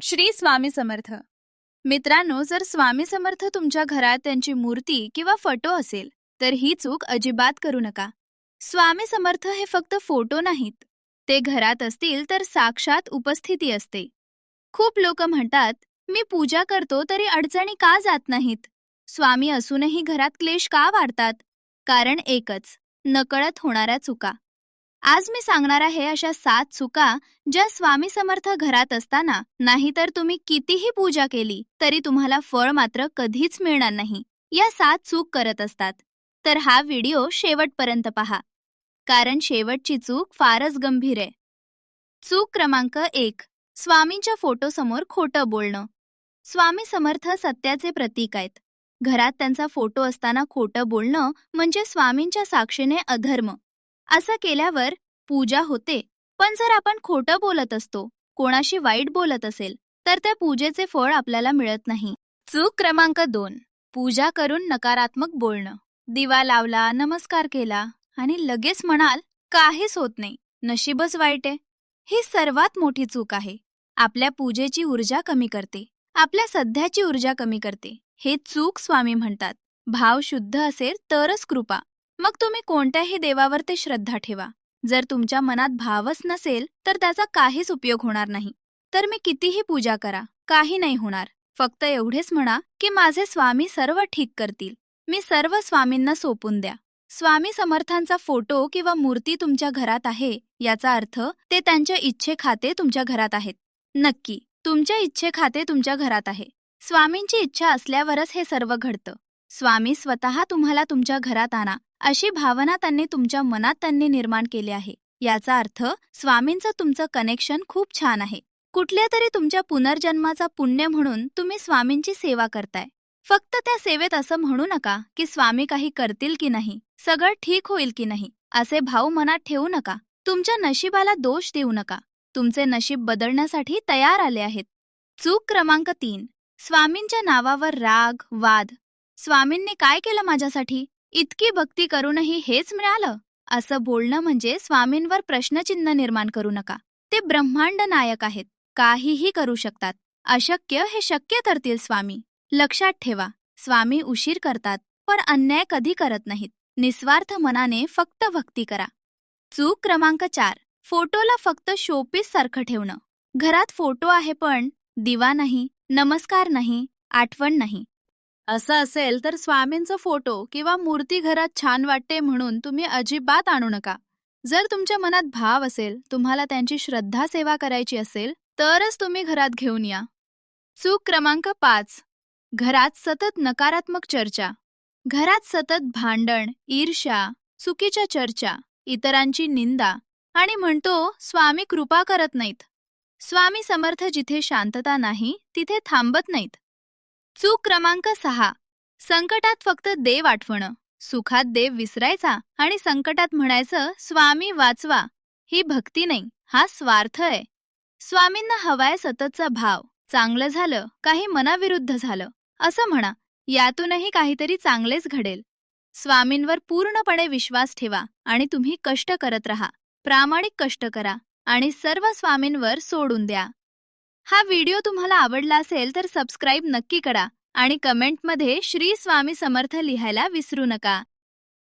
श्री स्वामी समर्थ. मित्रांनो जर स्वामी समर्थ तुमच्या घरात त्यांची मूर्ती किंवा फोटो असेल तर ही चूक अजिबात करू नका. स्वामी समर्थ हे फक्त फोटो नाहीत. ते घरात असतील तर साक्षात उपस्थिती असते. खूप लोक म्हणतात मी पूजा करतो तरी अडचणी का जात नाहीत? स्वामी असूनही घरात क्लेश का वाढतात? कारण एकच नकळत होणाऱ्या चुका. आज मी सांगणार आहे अशा सात चुका ज्या स्वामी समर्थ घरात असताना नाहीतर तुम्ही कितीही पूजा केली तरी तुम्हाला फळ मात्र कधीच मिळणार नाही. या सात चूक करत असतात. तर हा व्हिडिओ शेवटपर्यंत पहा. कारण शेवटची चूक फारच गंभीर आहे. चूक क्रमांक एक. स्वामींच्या फोटोसमोर खोटं बोलणं. स्वामी समर्थ सत्याचे प्रतीक आहेत. घरात त्यांचा फोटो असताना खोटं बोलणं म्हणजे स्वामींच्या साक्षीने अधर्म. असं केल्यावर पूजा होते. पण जर आपण खोटं बोलत असतो कोणाशी वाईट बोलत असेल तर त्या पूजेचे फळ आपल्याला मिळत नाही. चूक क्रमांक दोन. पूजा करून नकारात्मक बोलणं. दिवा लावला नमस्कार केला आणि लगेच म्हणाल काहीच होत नाही. नशीबच वाईट आहे. ही सर्वात मोठी चूक आहे. आपल्या पूजेची ऊर्जा कमी करते. आपल्या सध्याची ऊर्जा कमी करते. हे चूक स्वामी म्हणतात. भाव शुद्ध असेल तरच कृपा. मग तुम्ही कोणत्याही देवावर ते श्रद्धा ठेवा. जर तुमच्या मनात भावच नसेल तर त्याचा काहीच उपयोग होणार नाही. तर मी कितीही पूजा करा काही नाही होणार. फक्त एवढेच म्हणा की माझे स्वामी सर्व ठीक करतील. मी सर्व स्वामींना सोपून द्या. स्वामी समर्थांचा फोटो किंवा मूर्ती तुमच्या घरात आहे याचा अर्थ ते त्यांच्या इच्छे खाते तुमच्या घरात आहेत. नक्की तुमच्या इच्छे खाते तुमच्या घरात आहे. स्वामींची इच्छा असल्यावरच हे सर्व घडतं. स्वामी स्वतः तुम्हाला तुमच्या घरात आणा अशी भावना त्यांनी तुमच्या मनात त्यांनी निर्माण केली आहे. याचा अर्थ स्वामींचं तुमचं कनेक्शन खूप छान आहे. कुठल्या तरी तुमच्या पुनर्जन्माचा पुण्य म्हणून तुम्ही स्वामींची सेवा करताय. फक्त त्या सेवेत असं म्हणू नका की स्वामी काही करतील की नाही सगळं ठीक होईल की नाही असे भाव मनात ठेवू नका. तुमच्या नशिबाला दोष देऊ नका. तुमचे नशीब बदलण्यासाठी तयार आले आहेत. चूक क्रमांक तीन. स्वामींच्या नावावर राग वाद स्वामींनी काय केलं माझ्यासाठी? इतकी भक्ती करूनही हेच मिळालं? असं बोलणं म्हणजे स्वामींवर प्रश्नचिन्ह निर्माण करू नका. ते ब्रह्मांड नायक आहेत. काहीही करू शकतात. अशक्य हे शक्य करतील स्वामी. लक्षात ठेवा स्वामी उशीर करतात पण अन्याय कधी करत नाहीत. निस्वार्थ मनाने फक्त भक्ती करा. चूक क्रमांक चार. फोटोला फक्त शोपीस सारखं ठेवणं. घरात फोटो आहे पण दिवा नाही नमस्कार नाही आठवण नाही. असं असेल तर स्वामींचा फोटो किंवा मूर्ती घरात छान वाटते म्हणून तुम्ही अजिबात आणू नका. जर तुमच्या मनात भाव असेल तुम्हाला त्यांची श्रद्धा सेवा करायची असेल तरच तुम्ही घरात घेऊन या. चूक क्रमांक पाच. घरात सतत नकारात्मक चर्चा. घरात सतत भांडण ईर्ष्या चुकीच्या चर्चा इतरांची निंदा आणि म्हणतो स्वामी कृपा करत नाहीत. स्वामी समर्थ जिथे शांतता नाही तिथे थांबत नाहीत. चूक क्रमांक सहा. संकटात फक्त देव आठवणं. सुखात देव विसरायचा आणि संकटात म्हणायचं स्वामी वाचवा. ही भक्ती नाही हा स्वार्थ आहे. स्वामींना हवाय सततचा भाव. चांगलं झालं काही मनाविरुद्ध झालं. असं म्हणा यातूनही काहीतरी चांगलेच घडेल. स्वामींवर पूर्णपणे विश्वास ठेवा आणि तुम्ही कष्ट करत राहा. प्रामाणिक कष्ट करा आणि सर्व स्वामींवर सोडून द्या. हा व्हिडिओ तुम्हाला आवडला असेल तर सबस्क्राईब नक्की करा आणि कमेंटमध्ये श्री स्वामी समर्थ लिहायला विसरू नका.